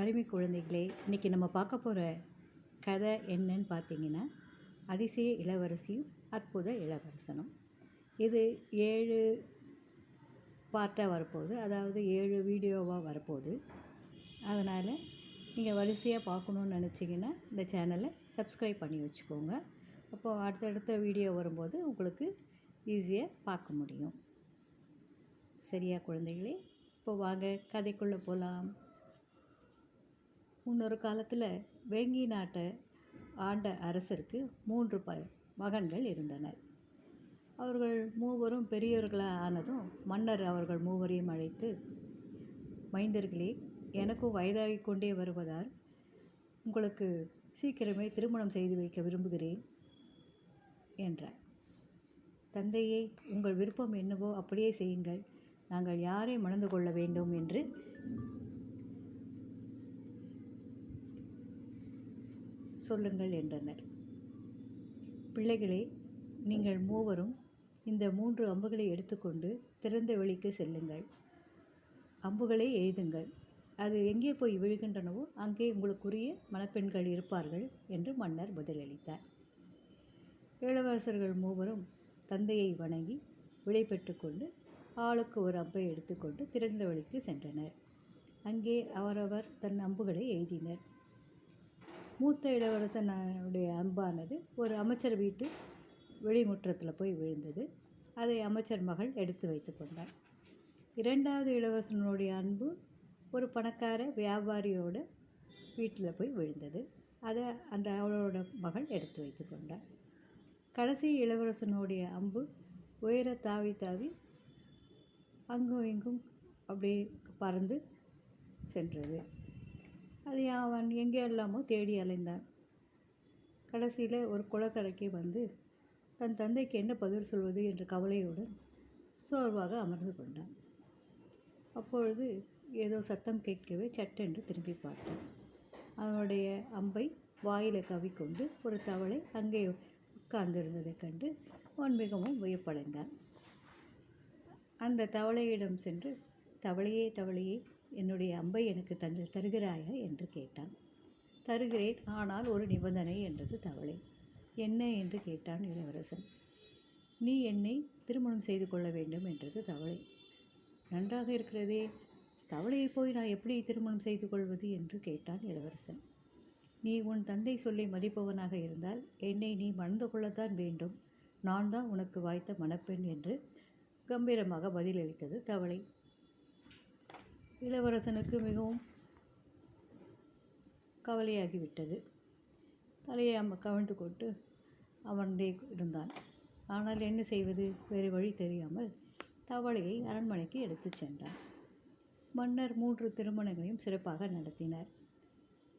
அருமை குழந்தைகளே இன்றைக்கி நம்ம பார்க்க போகிற கதை என்னன்னு பார்த்தீங்கன்னா அதிசய இளவரசியும் அற்புத இளவரசனும். இது ஏழு பார்ட்டாக வரப்போகுது. அதாவது ஏழு வீடியோவாக வரப்போகுது. அதனால் நீங்கள் வரிசையாக பார்க்கணுன்னு நினச்சிங்கன்னா இந்த சேனலை சப்ஸ்கிரைப் பண்ணி வச்சுக்கோங்க. அப்போது அடுத்தடுத்த வீடியோ வரும்போது உங்களுக்கு ஈஸியாக பார்க்க முடியும். சரியா குழந்தைகளே இப்போ வாங்க கதைக்குள்ளே போகலாம் முன்னொரு காலத்தில் வேங்கி நாட்டை ஆண்ட அரசருக்கு மூன்று ப மகன்கள் இருந்தனர். அவர்கள் மூவரும் பெரியவர்களாக ஆனதும் மன்னர் அவர்கள் மூவரையும் அழைத்து மைந்தர்களே எனக்கும் வயதாகி கொண்டே வருவதால் உங்களுக்கு சீக்கிரமே திருமணம் செய்து வைக்க விரும்புகிறேன் என்றார். தந்தையே உங்கள் விருப்பம் என்னவோ அப்படியே செய்யுங்கள். நாங்கள் யாரை மணந்து கொள்ள வேண்டும்? என்று சொல்லுங்கள் என்றனர். பிள்ளைகளே நீங்கள் மூவரும் இந்த மூன்று அம்புகளை எடுத்துக்கொண்டு திறந்த வெளிக்கு செல்லுங்கள். அம்புகளை எய்துங்கள். அது எங்கே போய் விழுகின்றனவோ அங்கே உங்களுக்குரிய மணப்பெண்கள் இருப்பார்கள் என்று மன்னர் பதிலளித்தார். இளவரசர்கள் மூவரும் தந்தையை வணங்கி விடை பெற்றுக்கொண்டு ஆளுக்கு ஒரு அம்பை எடுத்துக்கொண்டு திறந்த வழிக்கு சென்றனர். அங்கே அவரவர் தன் அம்புகளை எய்தினர். மூத்த இளவரசனுடைய அம்பானது ஒரு அமைச்சர் வீட்டு வெளிமுற்றத்தில் போய் விழுந்தது. அதை அமைச்சர் மகள் எடுத்து வைத்து கொண்டார் இரண்டாவது இளவரசனுடைய அன்பு ஒரு பணக்கார வியாபாரியோட வீட்டில் போய் விழுந்தது. அதை அந்த அவளோட மகள் எடுத்து வைத்து கொண்டார் கடைசி இளவரசனுடைய அம்பு உயர தாவி தாவி அங்கும் இங்கும் அப்படியே பறந்து சென்றது. அதை அவன் எங்கே எல்லாமோ தேடி அலைந்தான். கடைசியில் ஒரு குளக்கரைக்கு வந்து தன் தந்தைக்கு என்ன பதில் சொல்வது? என்ற கவலையுடன் சோர்வாக அமர்ந்து கொண்டான். அப்பொழுது ஏதோ சத்தம் கேட்கவே சட்டென்று திரும்பி பார்த்தான். அவனுடைய அம்பை வாயில் கவிக்கொண்டு ஒரு தவளை அங்கே உட்கார்ந்திருந்ததைக் கண்டு அவன் மிகவும் வியப்படைந்தான். அந்த தவளையிடம் சென்று தவளையே தவளையே என்னுடைய அம்பை எனக்கு தந்து தருகிறாயா என்று கேட்டான். தருகிறேன் ஆனால் ஒரு நிபந்தனை என்றது தவளை. என்ன என்று கேட்டான் இளவரசன். நீ என்னை திருமணம் செய்து கொள்ள வேண்டும் என்றது தவளை. நன்றாக இருக்கிறதே. தவளையை போய் நான் எப்படி திருமணம் செய்து கொள்வது என்று கேட்டான் இளவரசன். நீ உன் தந்தை சொல்லை மதிப்பவனாக இருந்தால் என்னை நீ மணந்து கொள்ளத்தான் வேண்டும். நான் தான் உனக்கு வாய்த்த மணப்பெண் என்று கம்பீரமாக பதிலளித்தது தவளை. இளவரசனுக்கு மிகவும் கவலையாகிவிட்டது. தலையை அம்ம கவிழ்ந்து கொண்டு அமர்ந்தே இருந்தான். ஆனால் என்ன செய்வது? வேறு வழி தெரியாமல் தவளையை அரண்மனைக்கு எடுத்துச் சென்றான். மன்னர் மூன்று திருமணங்களையும் சிறப்பாக நடத்தினார்.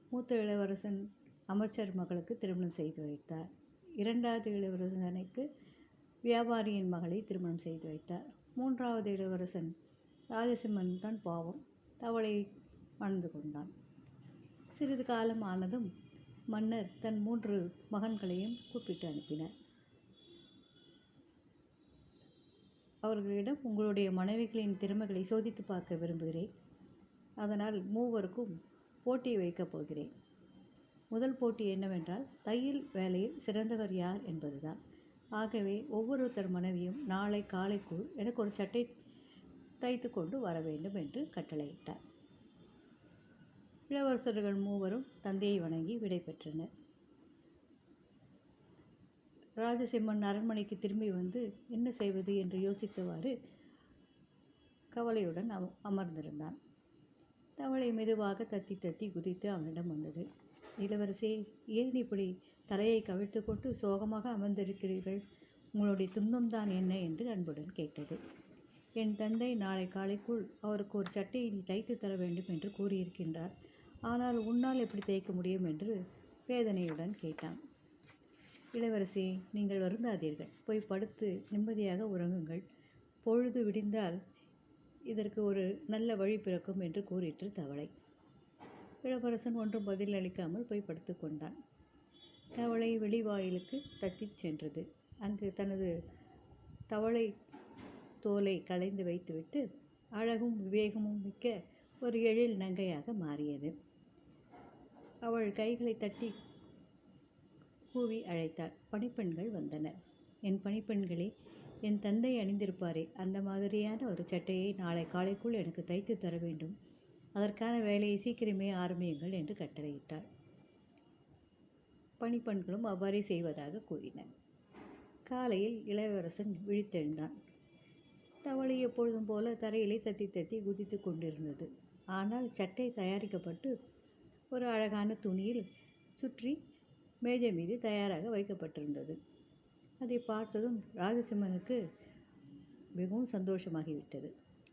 மூத்த இளவரசன் அமைச்சர் மகளுக்கு திருமணம் செய்து வைத்தார். இரண்டாவது இளவரசனுக்கு வியாபாரியின் மகளை திருமணம் செய்து வைத்தார். மூன்றாவது இளவரசன் ராஜசிம்மன் தான் பாவம். தவளை மணந்து கொண்டான். சிறிது காலம் ஆனதும் மன்னர் தன் மூன்று மகன்களையும் கூப்பிட்டு அனுப்பினார். அவர்களிடம் உங்களுடைய மனைவிகளின் திறமைகளை சோதித்து பார்க்க விரும்புகிறேன். அதனால் மூவருக்கும் போட்டி வைக்கப் போகிறேன். முதல் போட்டி என்னவென்றால் தையல் வேலையில் சிறந்தவர் யார் என்பதுதான். ஆகவே ஒவ்வொருத்தர் மனைவியும் நாளை காலைக்குள் எனக்கு ஒரு சட்டை தைத்து கொண்டு வர வேண்டும் என்று கட்டளையிட்டார். இளவரசர்கள் மூவரும் தந்தையை வணங்கி விடை பெற்றனர். ராஜசிம்மன் அரண்மனைக்கு திரும்பி வந்து என்ன செய்வது? என்று யோசித்தவாறு கவலையுடன் அவ அமர்ந்திருந்தான். தவளை மெதுவாக தத்தி தத்தி குதித்து அவனிடம் வந்தது. இளவரசே ஏன் இப்படி தலையை கவிழ்த்து கொண்டு சோகமாக அமர்ந்திருக்கிறீர்கள்? உங்களுடைய துன்பம்தான் என்ன? என்று அன்புடன் கேட்டது. என் தந்தை நாளை காலைக்குள் அவருக்கு ஒரு சட்டையை தைத்து தர வேண்டும் என்று கூறியிருக்கின்றார். ஆனால் உன்னால் எப்படி தைக்க முடியும் என்று வேதனையுடன் கேட்டான். இளவரசி நீங்கள் வருந்தாதீர்கள். போய் படுத்து நிம்மதியாக உறங்குங்கள். பொழுது விடிந்தால் இதற்கு ஒரு நல்ல வழி பிறக்கும் என்று கூறிற்று தவளை. இளவரசன் ஒன்றும் பதில் அளிக்காமல் போய் படுத்து கொண்டான். தவளை வெளிவாயிலுக்கு தத்திச் சென்றது. அங்கு தனது தவளை தோலை களைந்து வைத்துவிட்டு அழகும் விவேகமும் மிக்க ஒரு எழில் நங்கையாக மாறியது. அவள் கைகளை தட்டி கூவி அழைத்தாள். பணிப்பெண்கள் வந்தனர். என் பணிப்பெண்களே என் தந்தை அணிந்திருப்பாரே. அந்த மாதிரியான ஒரு சட்டையை நாளை காலைக்குள் எனக்கு தைத்து தர வேண்டும். அதற்கான வேலையை சீக்கிரமே ஆரம்பியுங்கள் என்று கட்டளையிட்டாள். பணிப்பெண்களும் அவ்வாறே செய்வதாக கூறினர். காலையில் இளவரசன் விழித்தெழுந்தான். தவளை எப்பொழுதும் போல தரையிலே தத்தி தத்தி குதித்து கொண்டிருந்தது. ஆனால் சட்டை தயாரிக்கப்பட்டு ஒரு அழகான துணியில் சுற்றி மேஜை மீது தயாராக வைக்கப்பட்டிருந்தது. அதை பார்த்ததும் ராஜசிம்மனுக்கு மிகவும் சந்தோஷமாகிவிட்டது.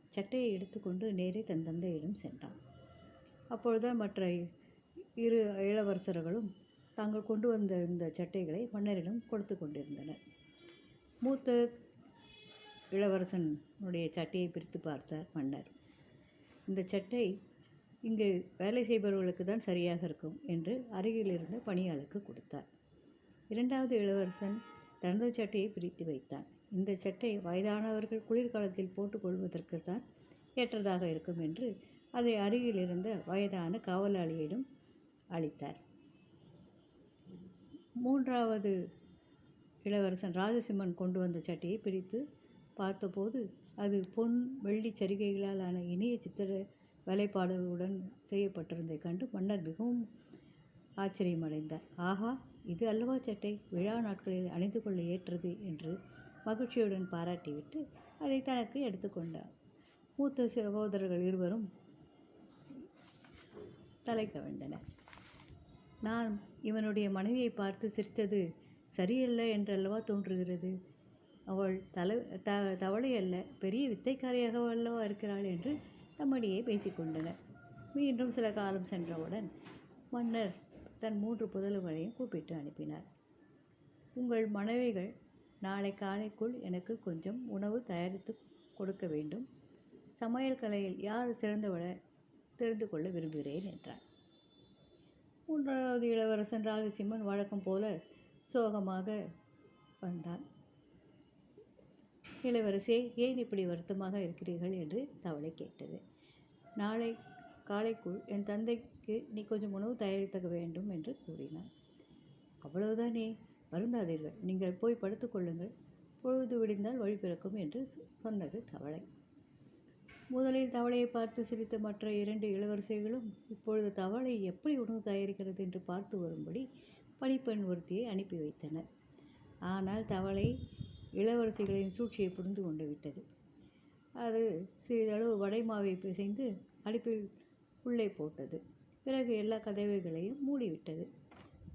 சட்டையை எடுத்துக்கொண்டு நேரே தன் தந்தையிடம் சென்றான். அப்பொழுதுதான் மற்ற இரு இளவரசர்களும் தாங்கள் கொண்டு வந்த இந்த சட்டைகளை மன்னரிடம் கொடுத்து கொண்டிருந்தனர். மூத்த இளவரசனுடைய சட்டையை பிரித்து பார்த்தார் மன்னர். இந்த சட்டை இங்கு வேலை செய்பவர்களுக்கு தான் சரியாக இருக்கும் என்று அருகில் இருந்த பணியாளுக்கு கொடுத்தார். இரண்டாவது இளவரசன் தனது சட்டையை பிரித்து வைத்தான். இந்த சட்டை வயதானவர்கள் குளிர்காலத்தில் போட்டுக்கொள்வதற்கு தான் ஏற்றதாக இருக்கும் என்று அதை அருகில் இருந்த வயதான காவலாளியிடம் அளித்தார். மூன்றாவது இளவரசன் ராஜசிம்மன் கொண்டு வந்த சட்டையை பிரித்து பார்த்தபோது அது பொன் வெள்ளி சரிகைகளால் ஆன இனிய சித்திர வேலைப்பாடுகளுடன் செய்யப்பட்டிருந்ததை கண்டு மன்னர் மிகவும் ஆச்சரியமடைந்தார். ஆஹா இது அல்லவா சட்டை? விழா நாட்களில் அணிந்து கொள்ள ஏற்றது என்று மகிழ்ச்சியுடன் பாராட்டிவிட்டு அதை தனக்கு எடுத்துக்கொண்டார் மூத்த சகோதரர்கள் இருவரும் தலை கவிழ்ந்தனர் நான் இவனுடைய மனைவியை பார்த்து சிரித்தது சரியல்ல என்றல்லவா தோன்றுகிறது? அவள் தலை த தவளை அல்ல பெரிய வித்தைக்காரியாக அல்லவா இருக்கிறாள் என்று தம்மடியே பேசிக்கொண்டனர் மீண்டும் சில காலம் சென்றவுடன் மன்னர் தன் மூன்று புதல்வர்களையும் கூப்பிட்டு அனுப்பினார். உங்கள் மனைவிகள் நாளை காலைக்குள் எனக்கு கொஞ்சம் உணவு தயாரித்து கொடுக்க வேண்டும். சமையல் கலையில் யார் சிறந்தவள தெரிந்து கொள்ள விரும்புகிறேன் என்றார் மூன்றாவது இளவரசன் ராஜசிம்மன் வழக்கம் போல சோகமாக வந்தான். இளவரசே ஏன் இப்படி வருத்தமாக இருக்கிறீர்கள் என்று தவளை கேட்டது. நாளை காலைக்குள் என் தந்தைக்கு நீ கொஞ்சம் உணவு தயாரித்தக வேண்டும் என்று கூறினான் அவ்வளவுதானே? வருந்தாதீர்கள். நீங்கள் போய் படுத்துக்கொள்ளுங்கள் பொழுது விடிந்தால் வழி பிறக்கும் என்று சொன்னது தவளை. முதலில் தவளையை பார்த்து சிரித்த மற்ற இரண்டு இளவரசிகளும் இப்பொழுது தவளை எப்படி உணவு தயாரிக்கிறது? என்று பார்த்து வரும்படி பணிப்பெண் ஒருத்தியை அனுப்பி வைத்தனர். ஆனால் தவளை இளவரசிகளின் சூழ்ச்சியை புரிந்து கொண்டு விட்டது. அது சிறிதளவு வடைமாவை பிசைந்து அடுப்பில் உள்ளே போட்டது. பிறகு எல்லா கதவைகளையும் மூடிவிட்டது.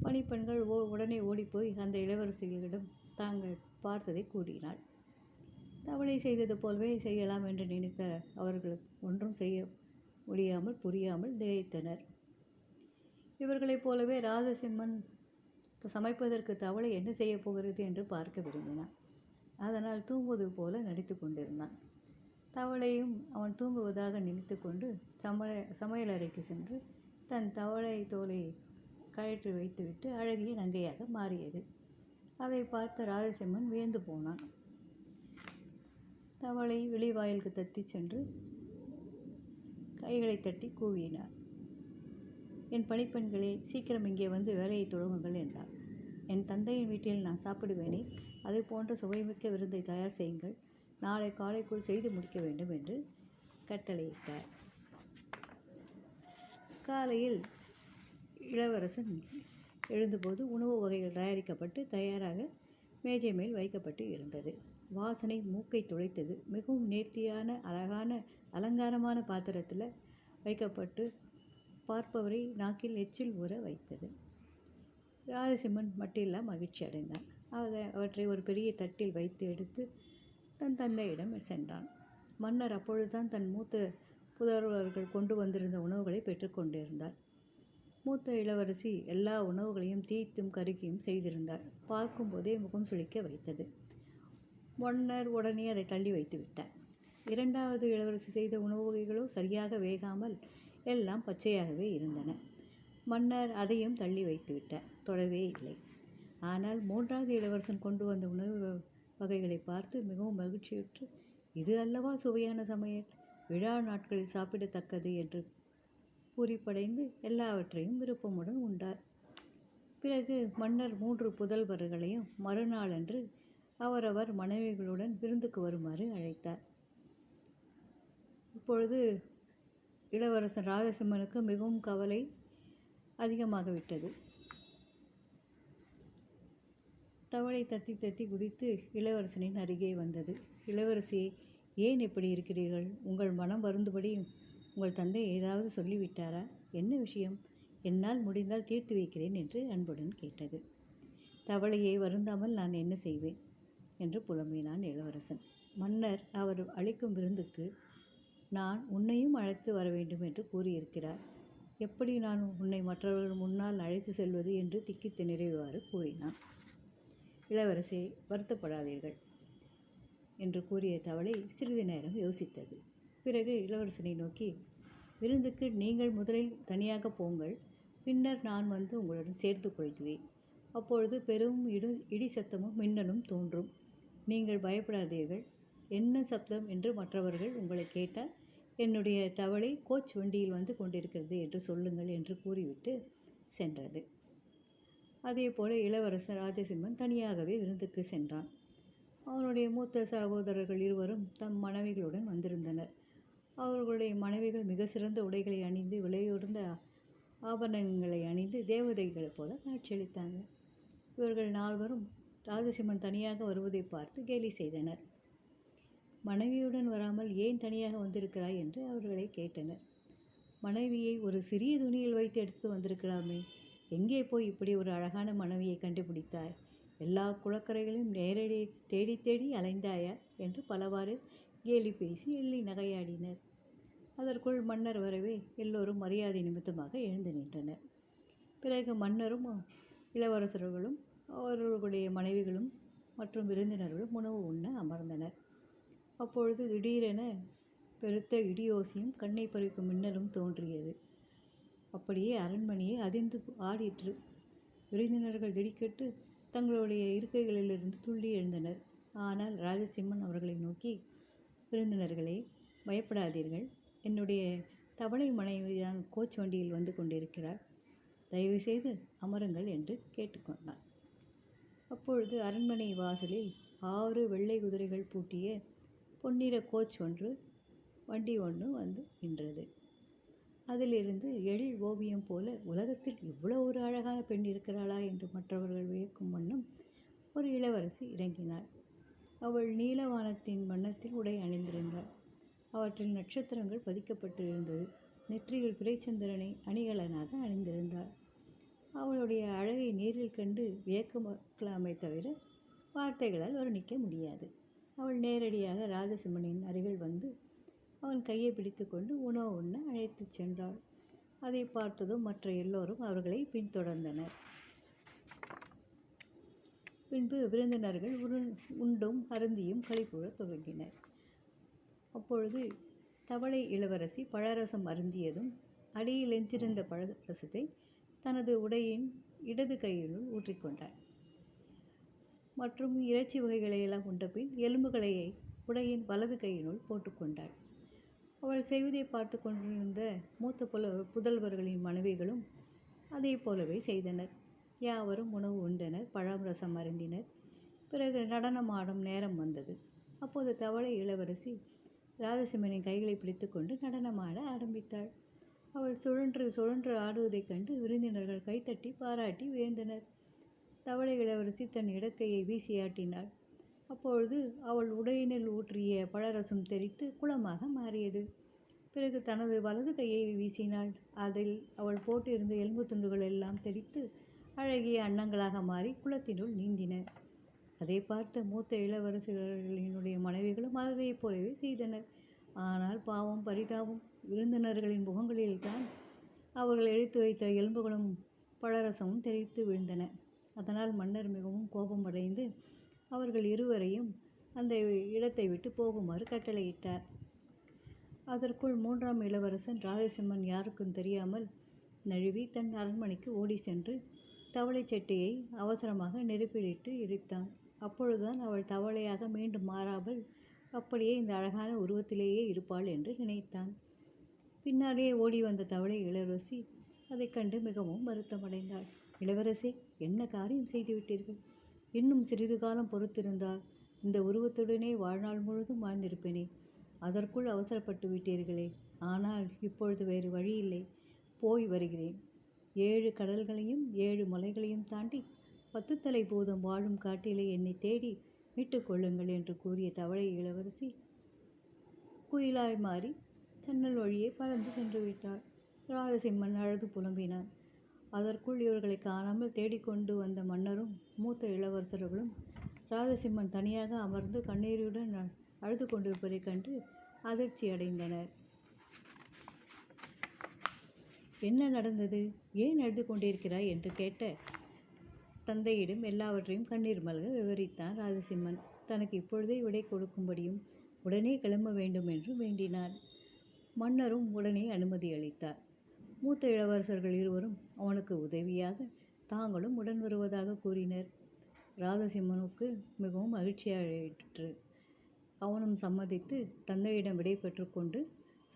பணிப்பெண்கள் ஓ உடனே ஓடிப்போய் அந்த இளவரசிகளிடம் தாங்கள் பார்த்ததை கூறினாள். தவளை செய்தது போலவே செய்யலாம் என்று நினைத்த அவர்களுக்கு ஒன்றும் செய்ய முடியாமல் புரியாமல் திகைத்தனர் இவர்களைப் போலவே ராஜசிம்மன் சமைப்பதற்கு தவளை என்ன செய்யப் போகிறது என்று பார்க்க விரும்பினான். அதனால் தூங்குவது போல நடித்து கொண்டிருந்தான். தவளையும் அவன் தூங்குவதாக நினைத்து கொண்டு சமைய சமையலறைக்கு சென்று தன் தவளை தோலை கழற்றி வைத்துவிட்டு அழகிய நங்கையாக மாறியது. அதை பார்த்த ராஜசிம்மன் வியந்து போனான். தவளை வெளிவாயிலுக்கு தத்தி சென்று கைகளை தட்டி கூவினார். என் பணிப்பெண்களே சீக்கிரம் இங்கே வந்து வேலையை தொடங்குங்கள் என்றார். என் தந்தையின் வீட்டில் நான் சாப்பிடுவேனே அதை போன்ற சுவைமிக்க விருந்தை தயார் செய்யுங்கள். நாளை காலைக்குள் செய்து முடிக்க வேண்டும் என்று கட்டளையிட்டார். காலையில் இளவரசன் எழுந்தபோது உணவு வகைகள் தயாரிக்கப்பட்டு தயாராக மேஜை மேல் வைக்கப்பட்டு இருந்தது. வாசனை மூக்கை துளைத்தது மிகவும் நேர்த்தியான அழகான அலங்காரமான பாத்திரத்தில் வைக்கப்பட்டு பார்ப்பவரை நாக்கில் எச்சில் ஊற வைத்தது. ராஜசிம்மன் மட்டில்லா மகிழ்ச்சி அடைந்தான் அதை அவற்றை ஒரு பெரிய தட்டில் வைத்து எடுத்து தன் தந்தையிடம் சென்றான். மன்னர் அப்பொழுதுதான் தன் மூத்த புதல்வர்கள் கொண்டு வந்திருந்த உணவுகளை பெற்றுக்கொண்டிருந்தார் மூத்த இளவரசி எல்லா உணவுகளையும் தீத்தும் கருகியும் செய்திருந்தார். பார்க்கும்போதே முகம் சுளிக்க வைத்தது. மன்னர் உடனே அதை தள்ளி வைத்து விட்டார். இரண்டாவது இளவரசி செய்த உணவு வகைகளோ சரியாக வேகாமல் எல்லாம் பச்சையாகவே இருந்தன. மன்னர் அதையும் தள்ளி வைத்து விட்டார். தொடவே இல்லை. ஆனால் மூன்றாவது இளவரசன் கொண்டு வந்த உணவு வகைகளை பார்த்து மிகவும் மகிழ்ச்சியுற்று இது அல்லவா சுவையான சமையல்? விழா நாட்களில் சாப்பிடத்தக்கது என்று பூரிப்படைந்து எல்லாவற்றையும் விருப்பமுடன் உண்டார். பிறகு மன்னர் மூன்று புதல்வர்களையும் மறுநாளன்று அவரவர் மனைவிகளுடன் விருந்துக்கு வருமாறு அழைத்தார். இப்பொழுது இளவரசன் ராஜசிம்மனுக்கு மிகவும் கவலை அதிகமாகிவிட்டது. தவளை தத்தி தத்தி குதித்து இளவரசனின் அருகே வந்தது. இளவரசி ஏன் இப்படி இருக்கிறீர்கள்? உங்கள் மனம் வருந்துபடி உங்கள் தந்தை ஏதாவது சொல்லிவிட்டாரா? என்ன விஷயம்? என்னால் முடிந்தால் தீர்த்து வைக்கிறேன் என்று அன்புடன் கேட்டது. தவளையை வருந்தாமல் நான் என்ன செய்வேன்? என்று புலம்பினான் இளவரசன். மன்னர் அவர் அளிக்கும் விருந்துக்கு நான் உன்னையும் அழைத்து வர வேண்டும் என்று கூறியிருக்கிறார். எப்படி நான் உன்னை மற்றவர்கள் முன்னால் அழைத்து செல்வது என்று திக்கித்து நிறைவாறு கூறினான். இளவரசே வருத்தப்படாதீர்கள் என்று கூறிய தவளை சிறிது நேரம் யோசித்தது. பிறகு இளவரசனை நோக்கி விருந்துக்கு நீங்கள் முதலில் தனியாக போங்கள் பின்னர் நான் வந்து உங்களுடன் சேர்த்து கொள்கிறேன் அப்பொழுது பெரும் இடு இடி சத்தமும் மின்னலும் தோன்றும். நீங்கள் பயப்படாதீர்கள். என்ன சப்தம் என்று மற்றவர்கள் உங்களை கேட்டால் என்னுடைய தவளை கோச் வண்டியில் வந்து கொண்டிருக்கிறது என்று சொல்லுங்கள் என்று கூறிவிட்டு சென்றது. அதே போல இளவரசர் ராஜசிம்மன் தனியாகவே விருந்துக்கு சென்றான். அவனுடைய மூத்த சகோதரர்கள் இருவரும் தம் மனைவிகளுடன் வந்திருந்தனர். அவர்களுடைய மனைவிகள் மிக சிறந்த உடைகளை அணிந்து விலையுறந்த ஆபரணங்களை அணிந்து தேவதைகளைப் போல காட்சியளித்தாங்க. இவர்கள் நால்வரும் ராஜசிம்மன் தனியாக வருவதை பார்த்து கேலி செய்தனர். மனைவியுடன் வராமல் ஏன் தனியாக வந்திருக்கிறாய் என்று அவர்களை கேட்டனர். மனைவியை ஒரு சிறிய துணியில் வைத்து எடுத்து வந்திருக்கலாமே எங்கே போய் இப்படி ஒரு அழகான மனைவியை கண்டுபிடித்தாய்? எல்லா குளக்கரைகளையும் நேரடி தேடி தேடி அலைந்தாயா? என்று பலவாறு கேலி பேசி எள்ளி நகையாடினர். அதற்குள் மன்னர் வரவே எல்லோரும் மரியாதை நிமித்தமாக எழுந்து நின்றனர். பிறகு மன்னரும் இளவரசர்களும் அவர்களுடைய மனைவிகளும் மற்றும் விருந்தினர்களும் உணவு உண்ண அமர்ந்தனர். அப்பொழுது திடீரென பெருத்த இடியோசியும் கண்ணை பறிக்கும் மின்னலும் தோன்றியது. அப்படியே அரண்மனையை அதிர்ந்து ஆடிற்று. விருந்தினர்கள் திடுக்கிட்டு தங்களுடைய இருக்கைகளிலிருந்து துள்ளி எழுந்தனர். ஆனால் ராஜசிம்மன் அவர்களை நோக்கி விருந்தினர்களே பயப்படாதீர்கள். என்னுடைய தவளை மனைவிதான் கோச் வண்டியில் வந்து கொண்டிருக்கிறார் தயவுசெய்து அமருங்கள் என்று கேட்டுக்கொண்டார் அப்பொழுது அரண்மனை வாசலில் ஆறு வெள்ளை குதிரைகள் பூட்டிய பொன்னிற கோச் ஒன்று வண்டி ஒன்று வந்து நின்றது. அதிலிருந்து எழில் ஓவியம் போல உலகத்தில் இவ்வளோ ஒரு அழகான பெண் இருக்கிறாளா என்று மற்றவர்கள் வியக்கும் வண்ணம் ஒரு இளவரசி இறங்கினாள். அவள் நீலவானத்தின் வண்ணத்தில் உடை அணிந்திருந்தாள். அவற்றில் நட்சத்திரங்கள் பதிக்கப்பட்டிருந்தது. நெற்றியில் பிறைச்சந்திரனை அணிகலனாக அணிந்திருந்தாள். அவளுடைய அழகை நேரில் கண்டு வியக்கலாமே தவிர வார்த்தைகளால் வர்ணிக்க முடியாது. அவள் நேரடியாக ராஜசிம்மனின் அருகில் வந்து அவன் கையை பிடித்துக்கொண்டு உணவு உண்ண அழைத்துச் சென்றாள். அதை பார்த்ததும் மற்ற எல்லோரும் அவர்களை பின்தொடர்ந்தனர். பின்பு விருந்தினர்கள் உரு உண்டும் அருந்தியும் களிப்புழத் துவங்கினர் அப்பொழுது தவளை இளவரசி பழரசம் அருந்தியதும் அடியில் எஞ்சிருந்த பழரசத்தை தனது உடையின் இடது கையினுள் ஊற்றிக்கொண்டார் மற்றும் இறைச்சி வகைகளை எல்லாம் உண்ட பின் எலும்புகளை உடையின் வலது கையினுள் போட்டுக்கொண்டாள் அவள் செய்வதை பார்த்து கொண்டிருந்த மூத்த புல புதல்வர்களின் மனைவிகளும் அதே போலவே செய்தனர். யாவரும் உணவு உண்டனர் பழம் ரசம் அருந்தினர். பிறகு நடனம் ஆடும் நேரம் வந்தது. அப்போது தவளை இளவரசி ராஜசிம்மனின் கைகளை பிடித்துக்கொண்டு நடனமாட ஆரம்பித்தாள். அவள் சுழன்று சுழன்று ஆடுவதைக் கண்டு விருந்தினர்கள் கைத்தட்டி பாராட்டி வியந்தனர். தவளை இளவரசி தன் இடக்கையை வீசியாட்டினாள். அப்பொழுது அவள் உடையினில் ஊற்றிய பழரசம் தெரித்து குளமாக மாறியது. பிறகு தனது வலது கையை வீசினாள். அதில் அவள் போட்டிருந்த எலும்பு துண்டுகள் எல்லாம் தெரித்து அழகிய அன்னங்களாக மாறி குளத்தினுள் நீந்தின. அதை பார்த்த மூத்த இளவரசர்களினுடைய மனைவிகளும் அதைப் போலவே செய்தனர். ஆனால் பாவம் பரிதாபம் விருந்தினர்களின் முகங்களில்தான் அவர்கள் எடுத்து வைத்த எலும்புகளும் பழரசமும் தெரித்து விழுந்தன. அதனால் மன்னர் மிகவும் கோபமடைந்து அவர்கள் இருவரையும் அந்த இடத்தை விட்டு போகுமாறு கட்டளையிட்டார். அதற்குள் மூன்றாம் இளவரசன் ராஜசிம்மன் யாருக்கும் தெரியாமல் நழுவி தன் அரண்மனைக்கு ஓடி சென்று தவளை சட்டியை அவசரமாக நெருப்பிலிட்டு எரித்தான். அப்பொழுதுதான் அவள் தவளையாக மீண்டும் மாறாமல் அப்படியே இந்த அழகான உருவத்திலேயே இருப்பாள் என்று நினைத்தான். பின்னாலேயே ஓடி வந்த தவளை இளவரசி அதைக் கண்டு மிகவும் வருத்தமடைந்தாள். இளவரசி என்ன காரியம் செய்துவிட்டீர்கள்? இன்னும் சிறிது காலம் பொறுத்திருந்தால் இந்த உருவத்துடனே வாழ்நாள் முழுதும் வாழ்ந்திருப்பேனே. அதற்குள் அவசரப்பட்டு விட்டீர்களே. ஆனால் இப்பொழுது வேறு வழி இல்லை போய் வருகிறேன். ஏழு கடல்களையும் ஏழு மலைகளையும் தாண்டி பத்து தலை பூதம் வாழும் காட்டிலே என்னை தேடி மீட்டுக் கொள்ளுங்கள் என்று கூறிய தவளை இளவரசி குயிலாய் மாறி ஜன்னல் வழியே பறந்து சென்று விட்டாள். ராஜசிம்மன் அழுது புலம்பினான். அதற்குள் இவர்களை காணாமல் தேடிக்கொண்டு வந்த மன்னரும் மூத்த இளவரசர்களும் ராஜசிம்மன் தனியாக அமர்ந்து கண்ணீருடன் அழுது கொண்டிருப்பதைக் கண்டு அதிர்ச்சி அடைந்தனர். என்ன நடந்தது? ஏன் அழுது கொண்டிருக்கிறாய்? என்று கேட்ட தந்தையிடம் எல்லாவற்றையும் கண்ணீர் மல்க விவரித்தான் ராஜசிம்மன். தனக்கு இப்பொழுதே விடை கொடுக்கும்படியும் உடனே கிளம்ப வேண்டும் என்று வேண்டினார் மன்னரும் உடனே அனுமதி அளித்தார். மூத்த இளவரசர்கள் இருவரும் அவனுக்கு உதவியாக தாங்களும் உடன் வருவதாக கூறினர். ராதசிம்மனுக்கு மிகவும் மகிழ்ச்சியாயிற்று. அவனும் சம்மதித்து தந்தையிடம் விடை பெற்றுக்கொண்டு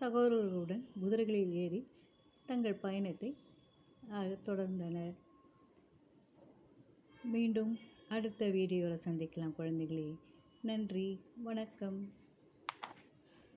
சகோதரர்களுடன் குதிரைகளில் ஏறி தங்கள் பயணத்தை தொடர்ந்தனர். மீண்டும் அடுத்த வீடியோவில் சந்திக்கலாம் குழந்தைகளே. நன்றி. வணக்கம்.